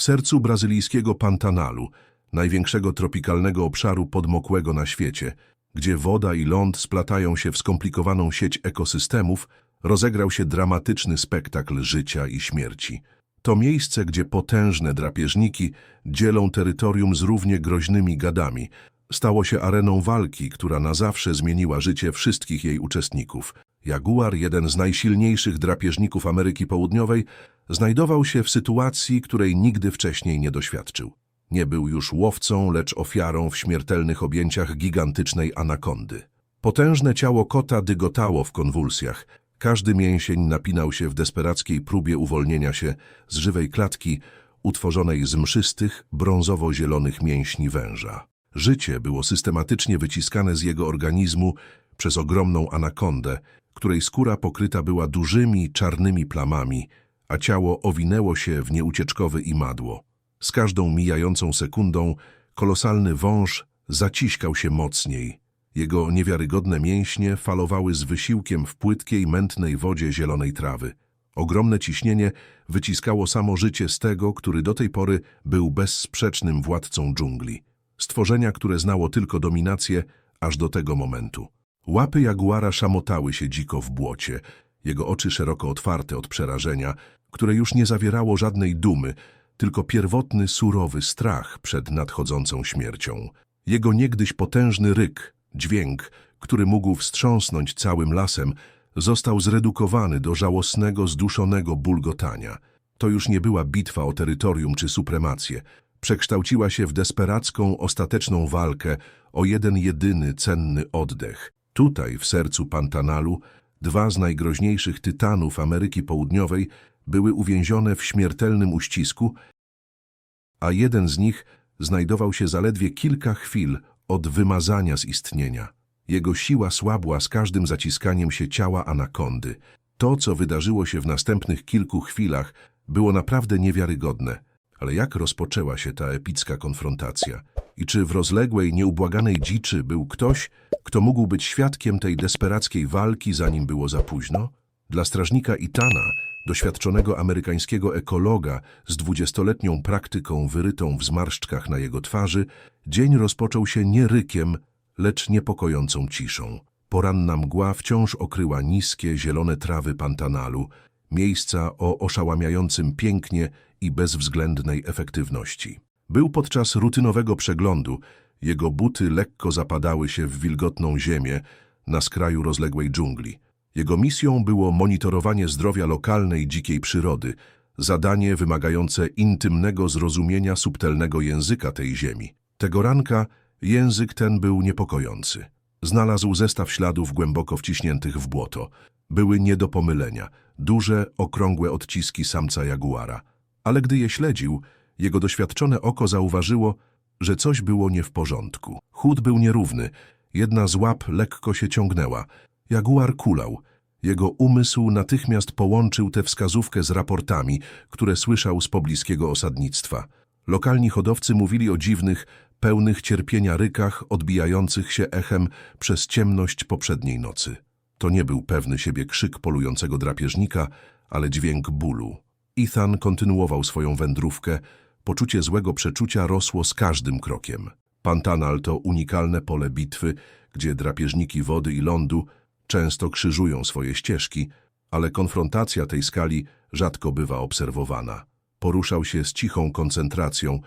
W sercu brazylijskiego Pantanalu, największego tropikalnego obszaru podmokłego na świecie, gdzie woda i ląd splatają się w skomplikowaną sieć ekosystemów, rozegrał się dramatyczny spektakl życia i śmierci. To miejsce, gdzie potężne drapieżniki dzielą terytorium z równie groźnymi gadami, stało się areną walki, która na zawsze zmieniła życie wszystkich jej uczestników. Jaguar, jeden z najsilniejszych drapieżników Ameryki Południowej, znajdował się w sytuacji, której nigdy wcześniej nie doświadczył. Nie był już łowcą, lecz ofiarą w śmiertelnych objęciach gigantycznej anakondy. Potężne ciało kota dygotało w konwulsjach. Każdy mięsień napinał się w desperackiej próbie uwolnienia się z żywej klatki utworzonej z mszystych, brązowo-zielonych mięśni węża. Życie było systematycznie wyciskane z jego organizmu przez ogromną anakondę, której skóra pokryta była dużymi, czarnymi plamami, a ciało owinęło się w nieucieczkowe imadło. Z każdą mijającą sekundą kolosalny wąż zaciskał się mocniej. Jego niewiarygodne mięśnie falowały z wysiłkiem w płytkiej, mętnej wodzie zielonej trawy. Ogromne ciśnienie wyciskało samo życie z tego, który do tej pory był bezsprzecznym władcą dżungli. Stworzenia, które znało tylko dominację aż do tego momentu. Łapy jaguara szamotały się dziko w błocie, jego oczy szeroko otwarte od przerażenia, które już nie zawierało żadnej dumy, tylko pierwotny, surowy strach przed nadchodzącą śmiercią. Jego niegdyś potężny ryk, dźwięk, który mógł wstrząsnąć całym lasem, został zredukowany do żałosnego, zduszonego bulgotania. To już nie była bitwa o terytorium czy supremację. Przekształciła się w desperacką, ostateczną walkę o jeden jedyny, cenny oddech. Tutaj, w sercu Pantanalu, dwa z najgroźniejszych tytanów Ameryki Południowej były uwięzione w śmiertelnym uścisku, a jeden z nich znajdował się zaledwie kilka chwil od wymazania z istnienia. Jego siła słabła z każdym zaciskaniem się ciała anakondy. To, co wydarzyło się w następnych kilku chwilach, było naprawdę niewiarygodne. Ale jak rozpoczęła się ta epicka konfrontacja? I czy w rozległej, nieubłaganej dziczy był ktoś, kto mógł być świadkiem tej desperackiej walki, zanim było za późno? Dla strażnika Itana, doświadczonego amerykańskiego ekologa z dwudziestoletnią praktyką wyrytą w zmarszczkach na jego twarzy, dzień rozpoczął się nie rykiem, lecz niepokojącą ciszą. Poranna mgła wciąż okryła niskie, zielone trawy Pantanalu, miejsca o oszałamiającym pięknie i bezwzględnej efektywności. Był podczas rutynowego przeglądu, jego buty lekko zapadały się w wilgotną ziemię na skraju rozległej dżungli. Jego misją było monitorowanie zdrowia lokalnej dzikiej przyrody, zadanie wymagające intymnego zrozumienia subtelnego języka tej ziemi. Tego ranka język ten był niepokojący. Znalazł zestaw śladów głęboko wciśniętych w błoto. Były nie do pomylenia, duże, okrągłe odciski samca jaguara. Ale gdy je śledził, jego doświadczone oko zauważyło, że coś było nie w porządku. Chód był nierówny, jedna z łap lekko się ciągnęła. Jaguar kulał. Jego umysł natychmiast połączył tę wskazówkę z raportami, które słyszał z pobliskiego osadnictwa. Lokalni hodowcy mówili o dziwnych, pełnych cierpienia rykach odbijających się echem przez ciemność poprzedniej nocy. To nie był pewny siebie krzyk polującego drapieżnika, ale dźwięk bólu. Ethan kontynuował swoją wędrówkę, poczucie złego przeczucia rosło z każdym krokiem. Pantanal to unikalne pole bitwy, gdzie drapieżniki wody i lądu często krzyżują swoje ścieżki, ale konfrontacja tej skali rzadko bywa obserwowana. Poruszał się z cichą koncentracją,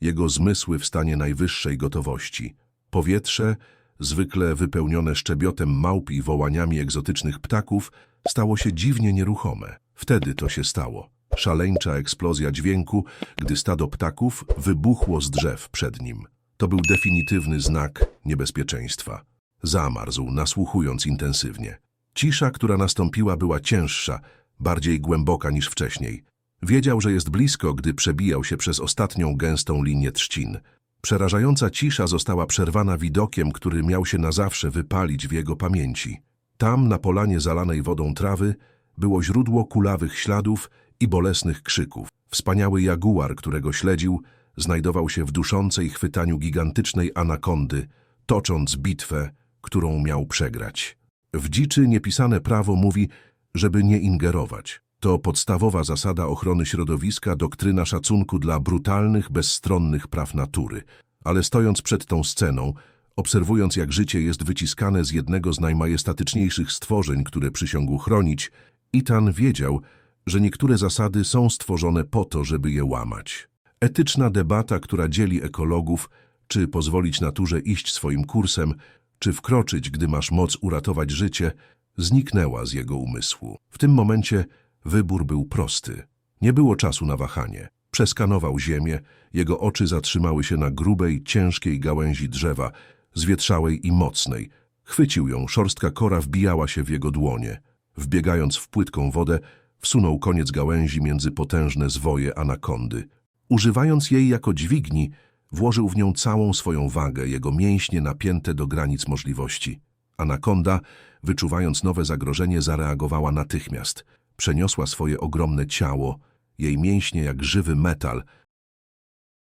jego zmysły w stanie najwyższej gotowości. Powietrze, zwykle wypełnione szczebiotem małp i wołaniami egzotycznych ptaków, stało się dziwnie nieruchome. Wtedy to się stało. Szaleńcza eksplozja dźwięku, gdy stado ptaków wybuchło z drzew przed nim. To był definitywny znak niebezpieczeństwa. Zamarzł, nasłuchując intensywnie. Cisza, która nastąpiła, była cięższa, bardziej głęboka niż wcześniej. Wiedział, że jest blisko, gdy przebijał się przez ostatnią gęstą linię trzcin. Przerażająca cisza została przerwana widokiem, który miał się na zawsze wypalić w jego pamięci. Tam, na polanie zalanej wodą trawy, było źródło kulawych śladów i bolesnych krzyków. Wspaniały jaguar, którego śledził, znajdował się w duszącej chwytaniu gigantycznej anakondy, tocząc bitwę, którą miał przegrać. W dziczy niepisane prawo mówi, żeby nie ingerować. To podstawowa zasada ochrony środowiska, doktryna szacunku dla brutalnych, bezstronnych praw natury. Ale stojąc przed tą sceną, obserwując jak życie jest wyciskane z jednego z najmajestatyczniejszych stworzeń, które przysiągł chronić, Itan wiedział, że niektóre zasady są stworzone po to, żeby je łamać. Etyczna debata, która dzieli ekologów, czy pozwolić naturze iść swoim kursem, czy wkroczyć, gdy masz moc uratować życie, zniknęła z jego umysłu. W tym momencie wybór był prosty. Nie było czasu na wahanie. Przeskanował ziemię, jego oczy zatrzymały się na grubej, ciężkiej gałęzi drzewa, zwietrzałej i mocnej. Chwycił ją, szorstka kora wbijała się w jego dłonie. Wbiegając w płytką wodę, wsunął koniec gałęzi między potężne zwoje anakondy. Używając jej jako dźwigni, włożył w nią całą swoją wagę, jego mięśnie napięte do granic możliwości. Anakonda, wyczuwając nowe zagrożenie, zareagowała natychmiast. Przeniosła swoje ogromne ciało, jej mięśnie jak żywy metal,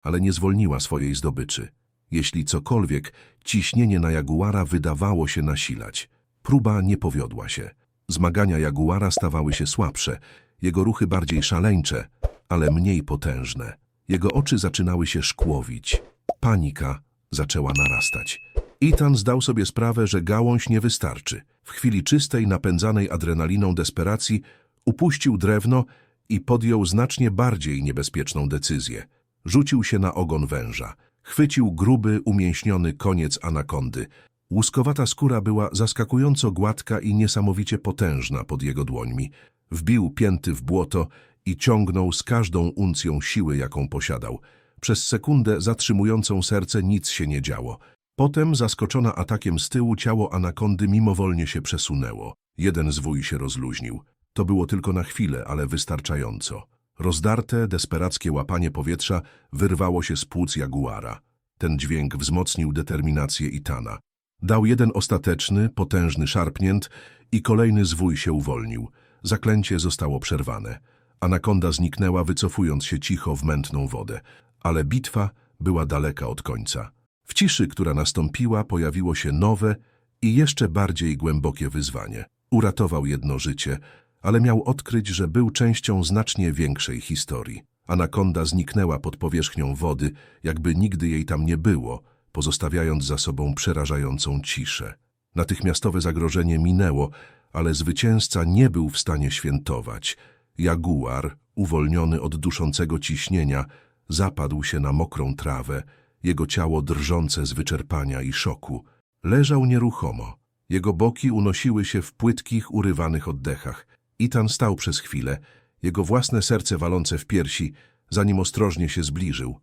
ale nie zwolniła swojej zdobyczy. Jeśli cokolwiek, ciśnienie na jaguara wydawało się nasilać. Próba nie powiodła się. Zmagania jaguara stawały się słabsze, jego ruchy bardziej szaleńcze, ale mniej potężne. Jego oczy zaczynały się szkłowić. Panika zaczęła narastać. Ethan zdał sobie sprawę, że gałąź nie wystarczy. W chwili czystej, napędzanej adrenaliną desperacji upuścił drewno i podjął znacznie bardziej niebezpieczną decyzję. Rzucił się na ogon węża. Chwycił gruby, umięśniony koniec anakondy. Łuskowata skóra była zaskakująco gładka i niesamowicie potężna pod jego dłońmi. Wbił pięty w błoto i ciągnął z każdą uncją siły, jaką posiadał. Przez sekundę zatrzymującą serce nic się nie działo. Potem, zaskoczona atakiem z tyłu, ciało anakondy mimowolnie się przesunęło. Jeden zwój się rozluźnił. To było tylko na chwilę, ale wystarczająco. Rozdarte, desperackie łapanie powietrza wyrwało się z płuc jaguara. Ten dźwięk wzmocnił determinację Itana. Dał jeden ostateczny, potężny szarpnięt i kolejny zwój się uwolnił. Zaklęcie zostało przerwane. Anakonda zniknęła, wycofując się cicho w mętną wodę, ale bitwa była daleka od końca. W ciszy, która nastąpiła, pojawiło się nowe i jeszcze bardziej głębokie wyzwanie. Uratował jedno życie, ale miał odkryć, że był częścią znacznie większej historii. Anakonda zniknęła pod powierzchnią wody, jakby nigdy jej tam nie było, pozostawiając za sobą przerażającą ciszę. Natychmiastowe zagrożenie minęło, ale zwycięzca nie był w stanie świętować. Jaguar, uwolniony od duszącego ciśnienia, zapadł się na mokrą trawę, jego ciało drżące z wyczerpania i szoku. Leżał nieruchomo. Jego boki unosiły się w płytkich, urywanych oddechach. Itan stał przez chwilę, jego własne serce walące w piersi, zanim ostrożnie się zbliżył.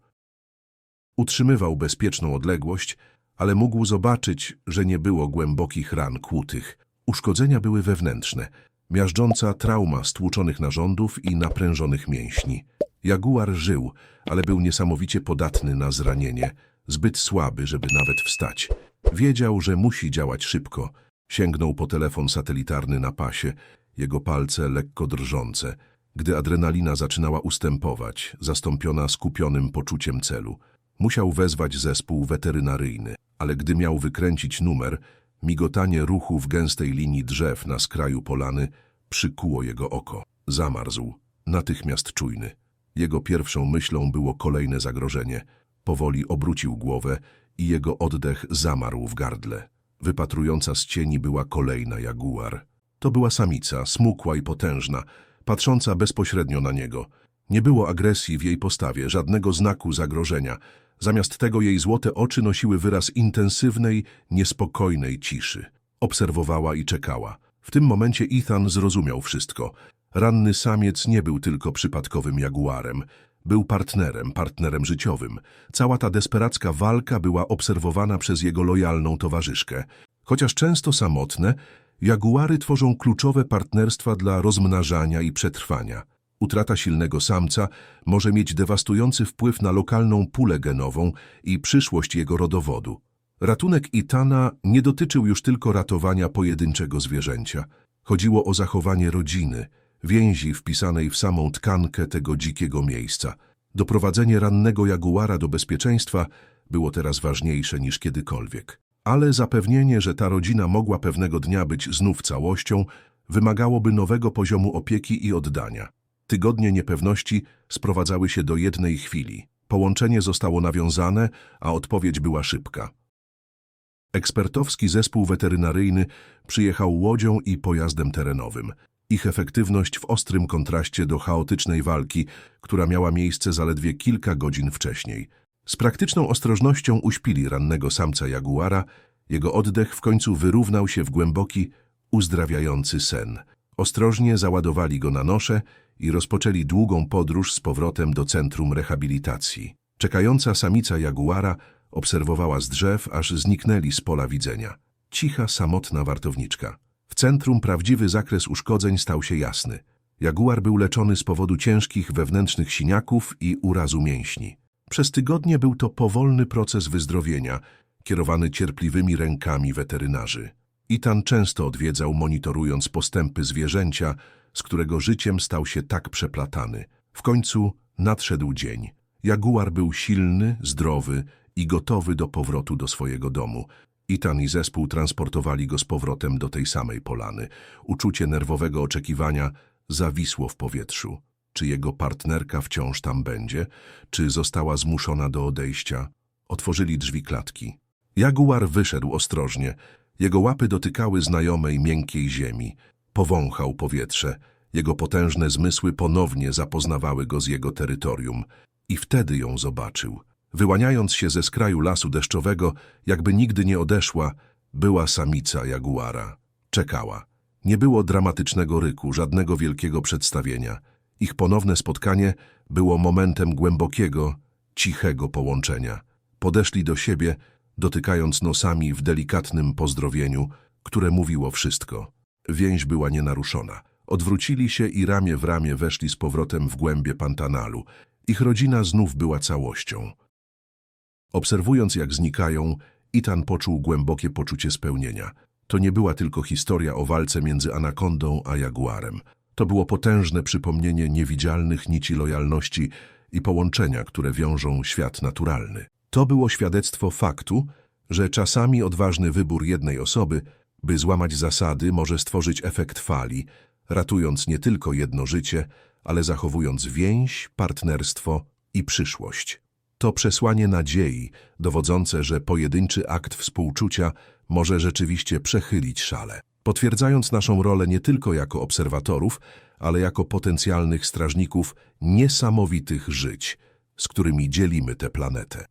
Utrzymywał bezpieczną odległość, ale mógł zobaczyć, że nie było głębokich ran kłutych. Uszkodzenia były wewnętrzne, miażdżąca trauma stłuczonych narządów i naprężonych mięśni. Jaguar żył, ale był niesamowicie podatny na zranienie, zbyt słaby, żeby nawet wstać. Wiedział, że musi działać szybko. Sięgnął po telefon satelitarny na pasie, jego palce lekko drżące, gdy adrenalina zaczynała ustępować, zastąpiona skupionym poczuciem celu. Musiał wezwać zespół weterynaryjny, ale gdy miał wykręcić numer, migotanie ruchu w gęstej linii drzew na skraju polany przykuło jego oko. Zamarzł, natychmiast czujny. Jego pierwszą myślą było kolejne zagrożenie. Powoli obrócił głowę i jego oddech zamarł w gardle. Wypatrująca z cieni była kolejna jaguar. To była samica, smukła i potężna, patrząca bezpośrednio na niego. Nie było agresji w jej postawie, żadnego znaku zagrożenia. Zamiast tego jej złote oczy nosiły wyraz intensywnej, niespokojnej ciszy. Obserwowała i czekała. W tym momencie Ethan zrozumiał wszystko. Ranny samiec nie był tylko przypadkowym jaguarem. Był partnerem, partnerem życiowym. Cała ta desperacka walka była obserwowana przez jego lojalną towarzyszkę. Chociaż często samotne, jaguary tworzą kluczowe partnerstwa dla rozmnażania i przetrwania. Utrata silnego samca może mieć dewastujący wpływ na lokalną pulę genową i przyszłość jego rodowodu. Ratunek Itana nie dotyczył już tylko ratowania pojedynczego zwierzęcia. Chodziło o zachowanie rodziny, więzi wpisanej w samą tkankę tego dzikiego miejsca. Doprowadzenie rannego jaguara do bezpieczeństwa było teraz ważniejsze niż kiedykolwiek. Ale zapewnienie, że ta rodzina mogła pewnego dnia być znów całością, wymagałoby nowego poziomu opieki i oddania. Tygodnie niepewności sprowadzały się do jednej chwili. Połączenie zostało nawiązane, a odpowiedź była szybka. Ekspertowski zespół weterynaryjny przyjechał łodzią i pojazdem terenowym. Ich efektywność w ostrym kontraście do chaotycznej walki, która miała miejsce zaledwie kilka godzin wcześniej. Z praktyczną ostrożnością uśpili rannego samca jaguara, jego oddech w końcu wyrównał się w głęboki, uzdrawiający sen. Ostrożnie załadowali go na nosze i rozpoczęli długą podróż z powrotem do centrum rehabilitacji. Czekająca samica jaguara obserwowała z drzew, aż zniknęli z pola widzenia. Cicha, samotna wartowniczka. W centrum prawdziwy zakres uszkodzeń stał się jasny. Jaguar był leczony z powodu ciężkich wewnętrznych siniaków i urazu mięśni. Przez tygodnie był to powolny proces wyzdrowienia, kierowany cierpliwymi rękami weterynarzy. Itan często odwiedzał, monitorując postępy zwierzęcia, z którego życiem stał się tak przeplatany. W końcu nadszedł dzień. Jaguar był silny, zdrowy i gotowy do powrotu do swojego domu. Itan i zespół transportowali go z powrotem do tej samej polany. Uczucie nerwowego oczekiwania zawisło w powietrzu. Czy jego partnerka wciąż tam będzie? Czy została zmuszona do odejścia? Otworzyli drzwi klatki. Jaguar wyszedł ostrożnie. Jego łapy dotykały znajomej, miękkiej ziemi. Powąchał powietrze. Jego potężne zmysły ponownie zapoznawały go z jego terytorium. I wtedy ją zobaczył. Wyłaniając się ze skraju lasu deszczowego, jakby nigdy nie odeszła, była samica jaguara. Czekała. Nie było dramatycznego ryku, żadnego wielkiego przedstawienia. Ich ponowne spotkanie było momentem głębokiego, cichego połączenia. Podeszli do siebie, dotykając nosami w delikatnym pozdrowieniu, które mówiło wszystko. Więź była nienaruszona. Odwrócili się i ramię w ramię weszli z powrotem w głębie Pantanalu. Ich rodzina znów była całością. Obserwując, jak znikają, Itan poczuł głębokie poczucie spełnienia. To nie była tylko historia o walce między anakondą a jaguarem. To było potężne przypomnienie niewidzialnych nici lojalności i połączenia, które wiążą świat naturalny. To było świadectwo faktu, że czasami odważny wybór jednej osoby, by złamać zasady, może stworzyć efekt fali, ratując nie tylko jedno życie, ale zachowując więź, partnerstwo i przyszłość. To przesłanie nadziei, dowodzące, że pojedynczy akt współczucia może rzeczywiście przechylić szale, potwierdzając naszą rolę nie tylko jako obserwatorów, ale jako potencjalnych strażników niesamowitych żyć, z którymi dzielimy tę planetę.